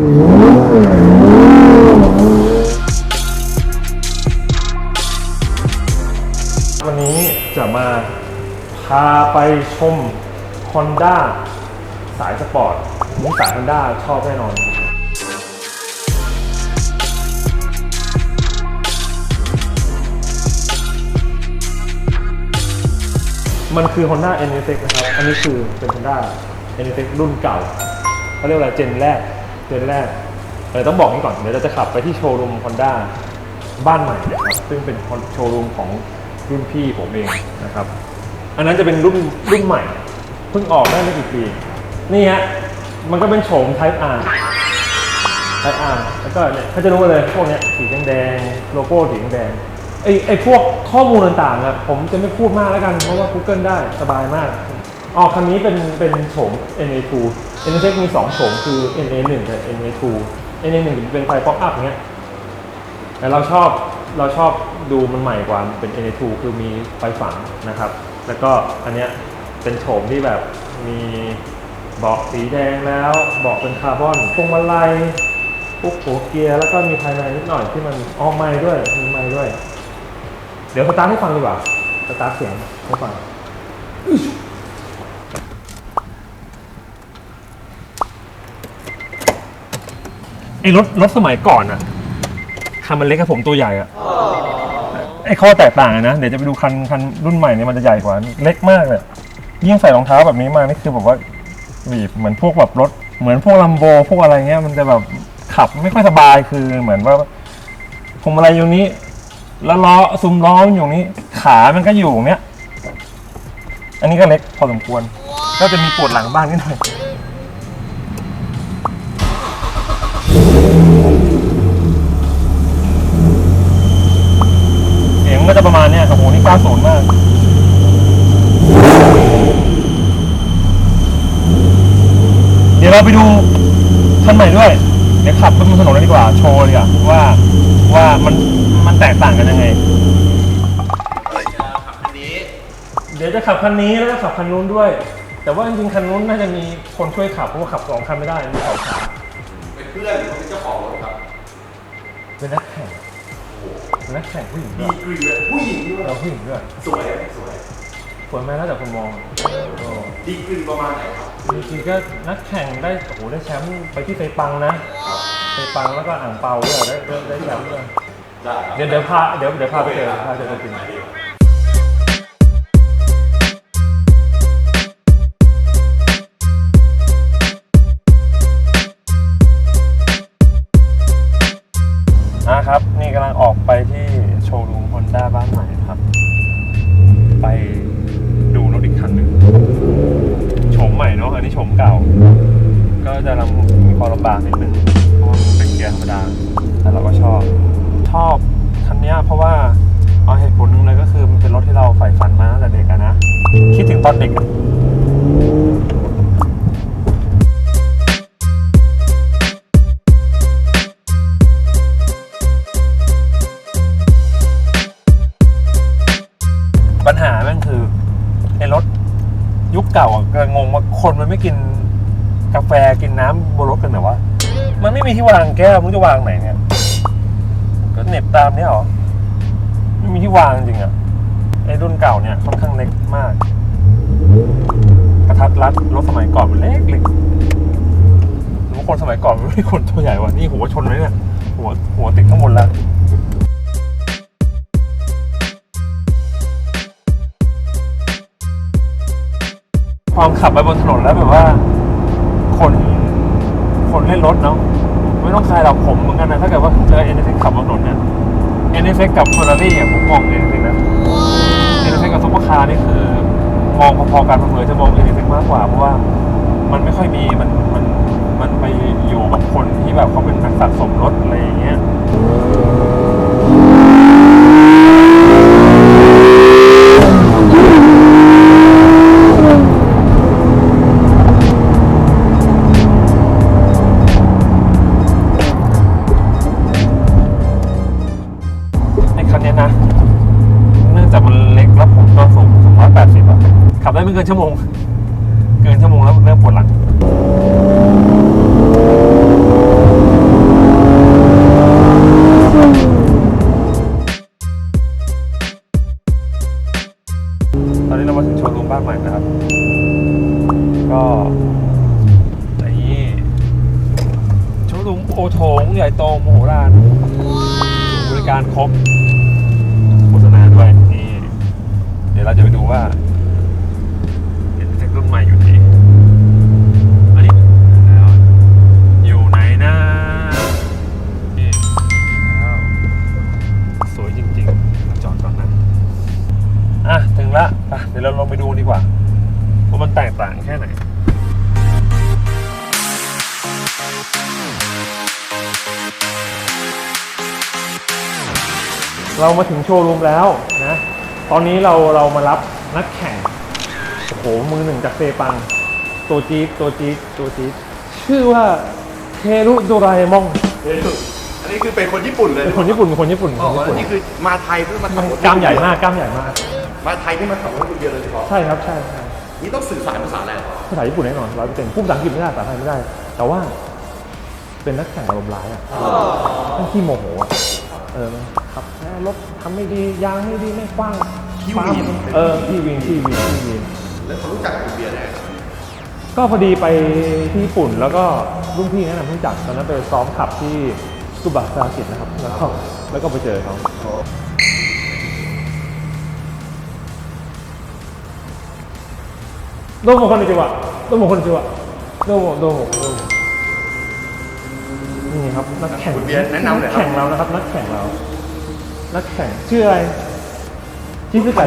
วันนี้จะมาพาไปชม Honda สายสปอร์ตนี่สาย Honda ชอบแน่นอนมันคือ Honda NSX นะครับ อันนี้คือเป็น Honda NSX รุ่นเก่าเขาเรียกว่าอะไรเจนแรก เจนแรกเออต้องบอกนี้ก่อนเดี๋ยวเราจะขับไปที่โชว์รูม Honda บ้านใหม่นะครับซึ่งเป็นโชว์รูมของรุ่นพี่ผมเองนะครับ อันนั้นจะเป็นรุ่นรุ่นใหม่เพิ่งออกได้ไม่กี่ปี นี่ฮะมันก็เป็นโฉม Type R Type R แล้วก็เนี่ยเขาจะรู้เลยพวกเนี้ยสีแดงโลโก้สีแดงไอไอพวกข้อมูลต่างๆอะผมจะไม่พูดมากแล้วกันเพราะว่า Google ได้สบายมาก อ๋อคันนี้เป็นเป็นโฉม NA2 NSX มี2โฉมคือ NA1 กับ NA2 NA1 เป็นไฟป๊อปอัพอย่างเงี้ยแต่เราชอบเราชอบดูมันใหม่กว่าเป็น NA2 คือมีไฟฝังนะครับ แล้วก็อันเนี้ยเป็นโฉมที่แบบมีเบาะสีแดงแล้วเบาะเป็นคาร์บอนพวงมาลัยพวกหัวเกียร์แล้วก็มีภายในนิดหน่อยที่มันออกไม้ด้วยมีไม้ด้วย เดี๋ยวสตาร์ทให้ฟังดีกว่าสตาร์ทเสียงให้ฟัง ไอ้รถรถสมัยก่อนอะคันมันเล็กกับผมตัวใหญ่อะไอ้ข้อแตกต่างอะนะ เดี๋ยวจะไปดูคันคันรุ่นใหม่เนี่ยมันจะใหญ่กว่า เล็กมากเลย ยิ่งใส่รองเท้าแบบนี้มานี่คือแบบว่าบีบเหมือนพวกแบบรถ เหมือนพวกลัมโบพวกอะไรเงี้ย มันจะแบบขับไม่ค่อยสบายคือเหมือนว่าพวงมาลัยอยู่นี้ แล้วล้อซุ้มล้อมอยู่นี้ ขามันก็อยู่เนี้ย อันนี้ก็เล็กพอสมควร ก็จะมีปวดหลังบ้างนิดหน่อย เสียงก็จะประมาณเนี้ยโอ้โห นี่90 มากเดี๋ยวเราไปดูคันใหม่ด้วย เดี๋ยวขับไปบนถนนเลยดีกว่า โชว์เลยอะว่าว่ามันมันแตกต่างกันยังไง เดี๋ยวจะขับคันนี้แล้วก็ขับคันนู้นด้วย แต่ว่าจริงๆคันนู้นน่าจะมีคนช่วยขับเพราะว่าขับสองคันไม่ได้มีสองขาเป็นเพื่อนหรือเป็นเจ้าของรถครับ เป็นนักแข่ง นนักแข่งผู้หญิงด้ดีวยกรีเลยผู้หญิงด้วยเราผู้หญิงด้วยสวยไหมสวยสวยไหมแล้วแต่คนมองโอ้ดีกรีประมาณไหนครับจริงๆก็นักแข่งได้โอ้โหได้แชมป์ไปที่ไซปังนะไซปังแล้วก็อ่างเปาด้วยได้ได้ได้แชมป์ด้วยได้ครับเดี๋ยวเดี๋ยวพาเดี๋ยวเดี๋ยวพาไปเจอพาไปเจอจริงนะครับ โชว์รูมฮอนด้าบ้านใหม่ครับ ไปดูรถอีกคันหนึ่งโฉมใหม่เนาะอันนี้โฉมเก่า ก็จะลำมีความลำบากนิดนึงเพราะว่ามันเป็นเกียร์ธรรมดา แต่เราก็ชอบ ชอบคันนี้เพราะว่าเอาเหตุผลหนึงเลยก็คือมันเป็นรถที่เราใฝ่ฝันมาตั้งแต่เด็กอะนะ คิดถึงตอนเด็ก หาแม่งคือไอ้รถยุคเก่าอะก็งงว่าคนมันไม่กินกาแฟกินน้ำบนรถกันเหรอวะ มันไม่มีที่วางแก้วมึงจะวางไหนเนี่ย ก็เหน็บตามเนี้ยเหรอ ไม่มีที่วางจริงอะไอ้รุ่นเก่าเนี่ยค่อนข้างเล็กมาก กระทัดรัดรถสมัยก่อนมันเล็กเล็กหรือว่าคนสมัยก่อนมันไม่ใช่คนตัวใหญ่ว่ะนี่หัวชนเลยเนี่ยหัวหัวติดข้างบนแล้ว ความขับไปบนถนนแล้วแบบว่า คน คนเล่นรถเนาะไม่ต้องใครหรอกผมเหมือนกันนะถ้าเกิดว่าเจอเอ็นเอฟขับบนถนนเนี่ยเอ็นเอฟกับเฟอร์รารี่อะผมมองเอ็นเอฟนะเอ็นเอฟกับซุปเปอร์คาร์นี่คือ มองพอๆกันเผลอๆจะมองเอ็นเอฟมากกว่าเพราะว่ามันไม่ค่อยมีมันมันมันไปอยู่กับคนที่แบบเขาเป็นนักสะสมรถอะไรอย่างเงี้ย เรามาถึงโชว์รูมบ้านใหม่นะครับ ก็นี่โชว์รูมโอโถงใหญ่โตโมโหฬารบริการครบโฆษณาด้วยนี่เดี๋ยวเราจะไปดูว่า งละไปเดี๋ยวเราลงไปดูดีกว่าว่ามันแตกต่างแค่ไหนเรามาถึงโชว์รูมแล้วนะ ตอนนี้เราเรามารับนักแข่ง โอ้โห มือหนึ่งจากเซปัง ตัวจี๊ดตัวจี๊ดตัวจี๊ดชื่อว่าเครุโดราเอมองอันนี้คือเป็นคนญี่ปุ่นเลยเป็นคนญี่ปุ่นเป็นคนญี่ปุ่นอ๋อคนญี่ปุ่นนี่คือมาไทยเพื่อมาขับรถกล้ามใหญ่มากกล้ามใหญ่มาก มาไทยที่มาขับรถคนเดียวเลยเฉพาะใช่ครับใช่ใช่นี่ต้องสื่อสารภาษาอะไรเหรอภาษาญี่ปุ่นแน่นอนร้อยเปอร์เซ็นต์พูดภาษาอังกฤษไม่ได้ภาษาไทยไม่ได้ แต่ว่าเป็นนักแข่งอารมณ์ร้ายอะต้องขี้โมโหอะเออขับแม่รถทำไม่ดียางไม่ดีไม่กว้างปั๊มเออพี่วินพี่วินพี่วินแล้วเขารู้จักกับคุณเบียร์ได้ไงครับก็พอดีไปที่ญี่ปุ่นแล้วก็รุ่นพี่แนะนำให้รู้จักตอนนั้นไปซ้อมขับที่สุบะซากินะครับแล้วก็แล้วก็ไปเจอเขา โดโมคนนี้จิวะโดโมคนนี้จิวะโดโมโดโมโดโมนี่ครับนักแข่งคุณเบียร์แนะนำหน่อยนักครัแข่งเรานะครับ นักแข่งเรานักแข่งชื่ออะไรชิซึกะ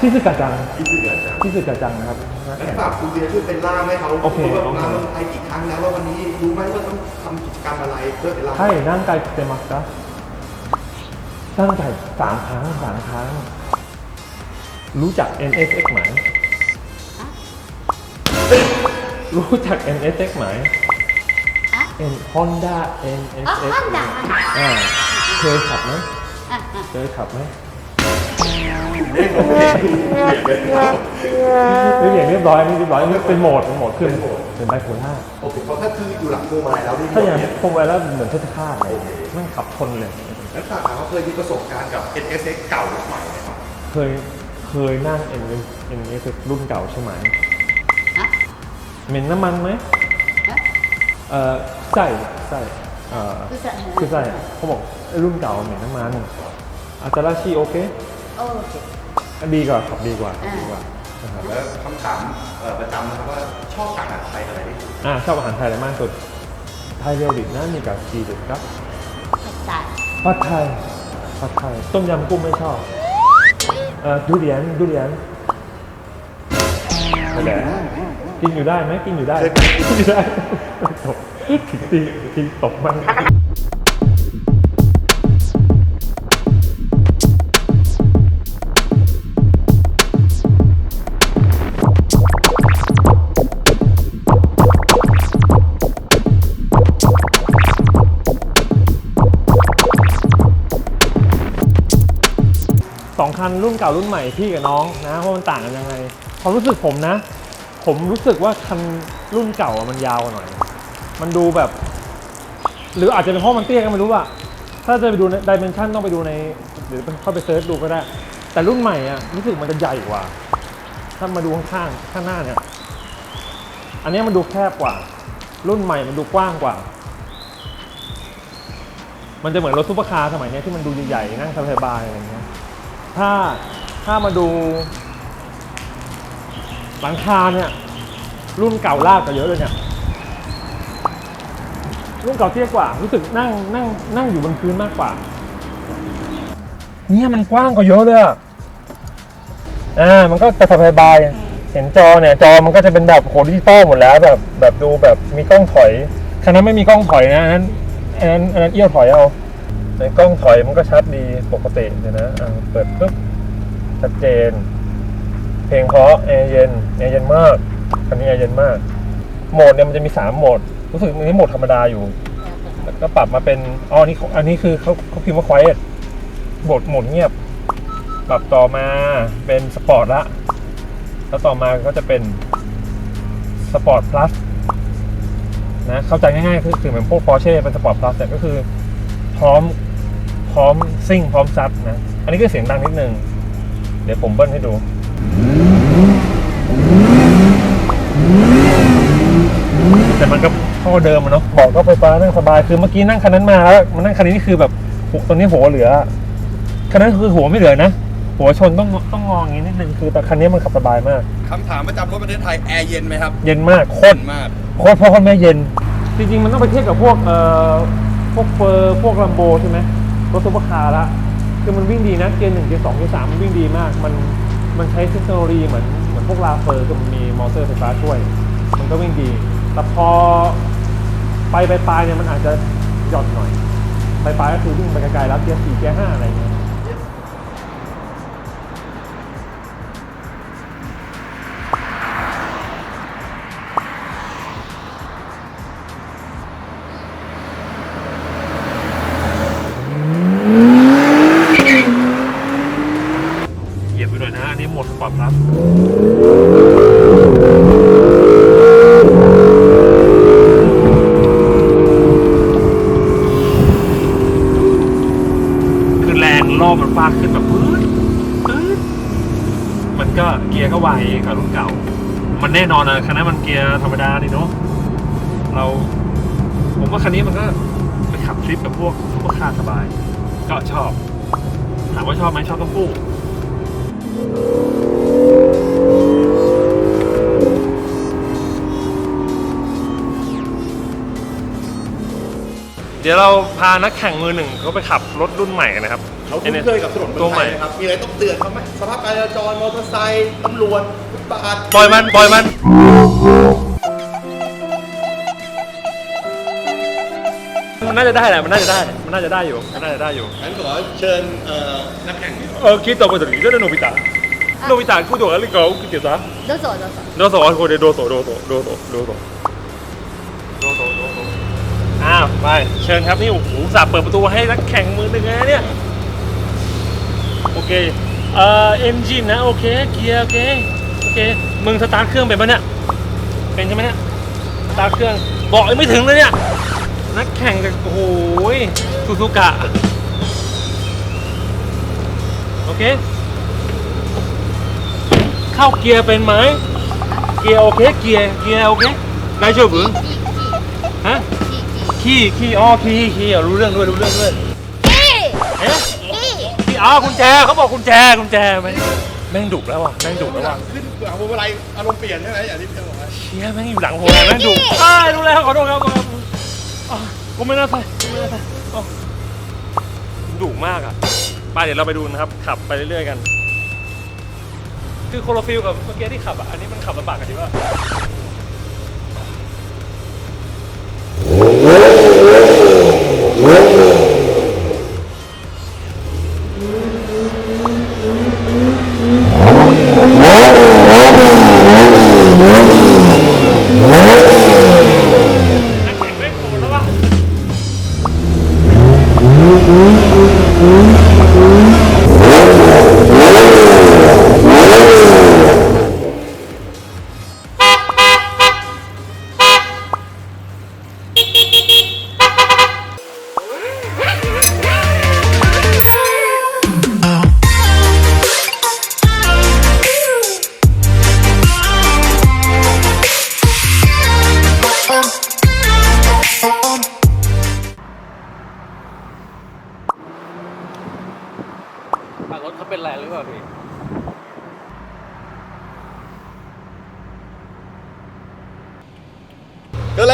ชิซึกะจังที่เดือดจังชิซึกะจังนะครับนักแล้วแข่ง ฝากคุณเบียร์ช่วยเป็นล่ามให้เขาโอเคว่าโอเค มาเมืองไทยกี่ครั้งแล้วว่าวันนี้รู้ไหมว่าต้องทำกิจกรรมอะไรเพื่อเป็นล่ามใช่นั่งไกลเตมัสนะนั่งไกลสามครั้งสามครั้ง รู้จัก NSX ไหม รู้จัก NSX ไหม N Honda อ๋อ NSX ฮอนด้าอ่าเคยขับไหมเคยขับไหมเอ๊ะผมไม่ได้ดูเบียร์เลยเรียบเรียบร้อยนี่เรียบร้อยนี่เป็นโหมดเป็นโหมดขึ้นเป็นไบโพล่าโอเคเพราะถ้าคืออยู่หลังพวงมาลัยแล้วนี่ถ้าอย่างเนี่ยพงไว้แล้วเหมือนเพชรฆาตเลยมันขับทนเลยแล้วฝากถามว่าเคยมีประสบการณ์กับ NSX เก่าหรือใหม่ไหมครับเคยเคยนั่ง N N S รุ่นเก่าใช่ไหม เหม็นน้ำมันไหมเอ่อใส่ใส่เอ่อคือใส่คือใส่เขาบอกไอ้รุ่นเก่าเหม็นน้ำมันอาจาราชีโอเคโอเคดีกว่าขับดีกว่าอ่าดีกว่านะครับแล้วคำถามเอ่อประจำนะครับว่าชอบการอ่านไทยอะไรที่สุดอ่าชอบอาหารไทยอะไรมากสุดไทยเรียวดิบนะมีกับจีดุครับผัดไทยผัดไทยผัดไทยต้มยำกุ้งไม่ชอบเอ่อดูเรียนดูเรียนแต่ กินอยู่ได้ไหมกินอยู่ได้กินอยู่ได้ตบถึงตีตีตบมันสองคันรุ่นเก่ารุ่นใหม่พี่กับน้องนะว่ามันต่างกันยังไงความรู้สึกผมนะ ผมรู้สึกว่าคันรุ่นเก่ามันยาวกว่าหน่อย มันดูแบบ หรืออาจจะเป็นเพราะมันเตี้ยก็ไม่รู้ว่าถ้าจะไปดูในดิเมนชันต้องไปดูในหรือเข้าไปเซิร์ชดูก็ได้ แต่รุ่นใหม่อะรู้สึกมันจะใหญ่กว่า ถ้ามาดูข้างๆข้างหน้าเนี่ย อันนี้มันดูแคบกว่า รุ่นใหม่มันดูกว้างกว่า มันจะเหมือนรถซุปเปอร์คาร์สมัยนี้ที่มันดูใหญ่ๆนั่งสบายๆอะไรเงี้ย ถ้าถ้ามาดู หลังคาเนี่ย รุ่นเก่าลากกว่าเยอะเลยเนี่ย รุ่นเก่าเตี้ยกว่า รู้สึกนั่งนั่งนั่งอยู่บนพื้นมากกว่า เนี่ยมันกว้างกว่าเยอะเลยอะอ่ามันก็จะสบายๆเห็นจอเนี่ย จอมันก็จะเป็นแบบโหดิจิตอลหมดแล้ว แบบแบบดูแบบมีกล้องถอยคันนั้นไม่มีกล้องถอยนะอันนั้นอันนั้นอันนั้นเอี้ยวถอยเอาในกล้องถอยมันก็ชัดดีปกติเดี๋ยวนะเปิดปุ๊บชัดเจน เพลงเพราะแอร์เย็นแอร์เย็นมากคันนี้แอร์เย็นมาก โหมดเนี่ยมันจะมีสามโหมด รู้สึกมีโหมดธรรมดาอยู่แล้วก็ปรับมาเป็นอ๋อนนี้เขาอันนี้คือเขาเขาพิมพ์ว่า quiet โหมดโหมดเงียบ ปรับต่อมาเป็นสปอร์ตละแล้วต่อมาก็จะเป็นสปอร์ตพลัสนะเข้าใจง่ายๆ คือถึงเหมือนพวก Porsche เป็นสปอร์ตพลัสแต่ยก็คือพร้อมพร้อมซิ่งพร้อมซัดนะ อันนี้ก็เสียงดังนิดนึง เดี๋ยวผมเบิ้ลให้ดู แต่ มันก็ท่อเดิมอะเนาะเบอกก็ไฟฟ้านั่งสบายคือเมื่อกี้นั่งคันนั้นมาแล้วมันนั่งคันนี้นี่คือแบบหัวตอนนี้หัวเหลือคันนั้นคือหัวไม่เหลือนะหัวชนต้องต้องงออย่างนี้นิดนึงคือแต่คันนี้มันขับสบายมาก คำถามประจำรถประเทศไทยแอร์เย็นไหมครับเย็นมากโคตร มาก โคตรพ่อโคตรแม่เย็น จริง ๆ มันต้องไปเทียบกับพวกเอ่อพวกเฟอร์พวกลัมโบใช่ไหมรถซุปเปอร์คาร์ละคือมันวิ่งดีนะ เกียร์หนึ่งเกียร์สองเกียร์สามมันวิ่งดีมาก มันมันใช้เทคโนโลยีเหมือนเหมือนพวกลาเฟอร์คือมันมีมอเตอร์ไฟฟ้าช่วย มันก็วิ่งดี แต่พอไปไปลายเนี่ยมันอาจจะหย่อนหน่อยไปปลายก็คือวิ่งไปไกลๆแล้วเกียร์สี่เกียร์ห้าอะไรเงี้ย รอบมันฟาดขึ้นแบบปื๊ดปื๊ดมันก็เกียร์ก็ไวกับรุ่นเก่า มันแน่นอนนะคันนั้นมันเกียร์ธรรมดานี่เนาะเรา ผมว่าคันนี้มันก็ไปขับทริปกับพวกซุปเปอร์คาร์สบาย ก็ชอบ ถามว่าชอบไหมชอบทั้งคู่เดี๋ยวเราพานักแข่งมือหนึ่งเขาไปขับรถรุ่นใหม่กันนะครับ เขาคุ้นเคยกับถนน ตัวใหม่ เมืองไทยนะครับ มีอะไรต้องเตือนเขาไหมสภาพการจราจรมอเตอร์ไซค์ตำรวจฟุตบาท ปล่อยมันปล่อยมัน มันน่าจะได้แหละ มันน่าจะได้ มันน่าจะได้อยู่ มันน่าจะได้อยู่ งั้นขอเชิญเอ่อนักแข่ง เออคิดต่อไปถึงก็ได้โนบิตะโนบิตะกูตัวอะไรก็กูเกี่ยวซะ どうぞどうぞ โดโซโคเดโดโซโดโซโดโซโดโซโดโซโดโซอ้าวไปเชิญครับนี่โอ้โหสาห์เปิดประตูให้นักแข่งมือหนึ่งเลยนะเนี่ยโอ เคเอ่อเอนจินนะ โอเค เกียร์โอเค โอเค มึงสตาร์ทเครื่องเป็นปะเนี่ย เป็นใช่ไหมเนี่ย สตาร์ทเครื่อง บอกยังไม่ถึงเลยเนี่ย นักแข่งกับโอ้โหซูซูกะ โอเค เข้าเกียร์เป็นไหม เกียร์โอเค เกียร์ เกียร์โอเค ได้ช่วยบึ้งฮะ ขี้ขี้อ๋อขี้ขี้อะรู้เรื่องด้วย รู้เรื่องด้วยキーเอ๊ะキーขี้ อ๋อกุญแจเขาบอกกุญแจกุญแจแม่งแม่งดุแล้วอะแม่งดุแล้วอะขึ้นหลังพวงมาลัยอารมณ์เปลี่ยนใช่ไหมอย่างที่พี่บอกว่าเชี่ยแม่งอยู่หลังโหแม่งดุอ้ายรู้แล้วขอโทษครับขอโทษครับอะกูไม่น่าใส่กูไม่น่าใส่อ๋อดุมากอะไปเดี๋ยวเราไปดูนะครับ ขับไปเรื่อยๆกัน คือโคโลฟิลกับเมื่อกี้ที่ขับอะอันนี้มันขับลำบากกันดีว่า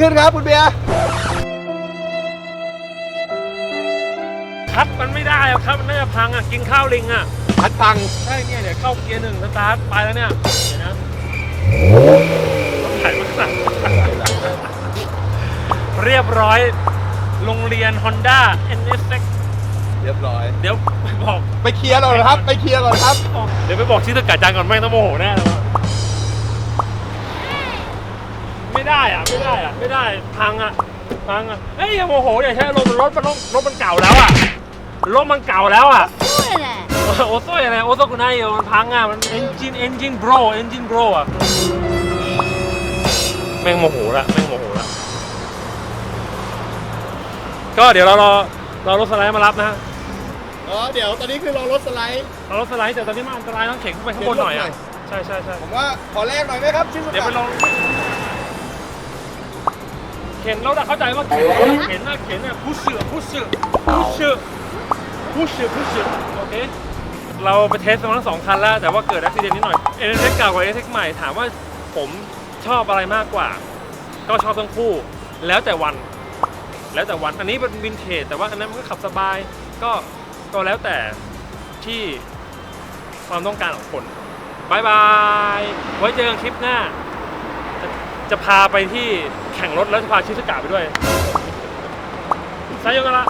ขึ้นครับคุณเบียร์คัดมันไม่ได้อะครับมันน่าจะพังอะกินข้าวลิงอะพัดพังใช่เนี่ยเดี๋ยวเข้าเกียร์หนึ่งสตาร์ทไปแล้วเนี่ยเดี๋ยวนะถ่ายมาสั่งเรียบร้อย โรงเรียน Honda NSX เรียบร้อย เดี๋ยวไปบอกไปเคลียร์ก่อนครับ ไปเคลียร์ก่อนครับ เดี๋ยวไปบอกชื่อสกัดจังก่อนแม่งต้องโมโหแน่เลย ได้อะไม่ได้อะไม่ได้พังอะพังอะเอ้ยยังโมโหอย่าใช้รถรถมันรถมันเก่าแล้วอะรถมันเก่าแล้วอะด้ยและโอโต้อะไรโอโต้กุนายมันพังอะมันเอนจินเอนจินโบรเอนจินโบรอะแม่งโมโหละแม่งโมโหละก็เดี๋ยวเรารอรอรถสไลด์มารับนะฮะอ๋อเดี๋ยวตอนนี้คือรอรถสไลด์รอรถสไลด์แต่ตอนนี้มันอันตรายต้องเข็นขึ้นไปข้างบนหน่อยอะใช่ใช่ใช่ผมว่าขอแรกหน่อยไหมครับชิ้นสุดเดี๋ยวไปลอง เข็นเราแต่เข้าใจว่าเข็นเข็นนะเข็นนะผู้เสือผู้เสือผู้เสือผู้เสือผู้เสือโอเคเราไปเทสมาทั้งสองคันแล้ว แต่ว่าเกิดอุบิเหตุนิดหน่อยเอเนเซ็กเก่ากับเอเนเซ็กใหม่ถามว่าผมชอบอะไรมากกว่า ก็ชอบทั้งคู่ แล้วแต่วัน แล้วแต่วันอันนี้เป็นวินเทจแต่ว่าอันนั้นมันก็ขับสบายก็ก็แล้วแต่ที่ความต้องการของคนบายบาย ไว้เจอกันคลิปหน้า จะจะพาไปที่ แข่งรถแล้วพาชิสกะไปด้วยไซโยกะ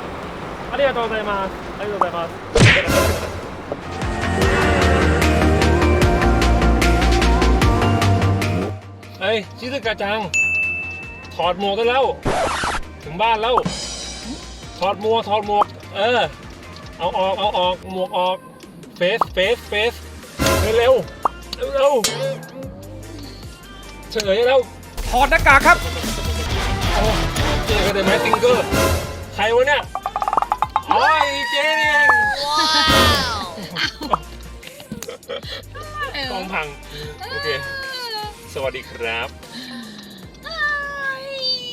อันนี้ระありがとうございますありがとうございมาเฮ้ยชิสกะจัง ถอดหมวกได้แล้ว ถึงบ้านแล้ว ถอดหมวกถอดหมวก เออ เอาออก เอาออก หมวกออก เฟสเฟสเฟสเร็วเร็วเร็วเฉลยแล้วถอดหน้ากากครับ เจอกันเลยไหมซิงเกอร์ ใครวะเนี่ยอ๋อไอ้เจนี่เองกล้องพัง โอเค สวัสดีครับ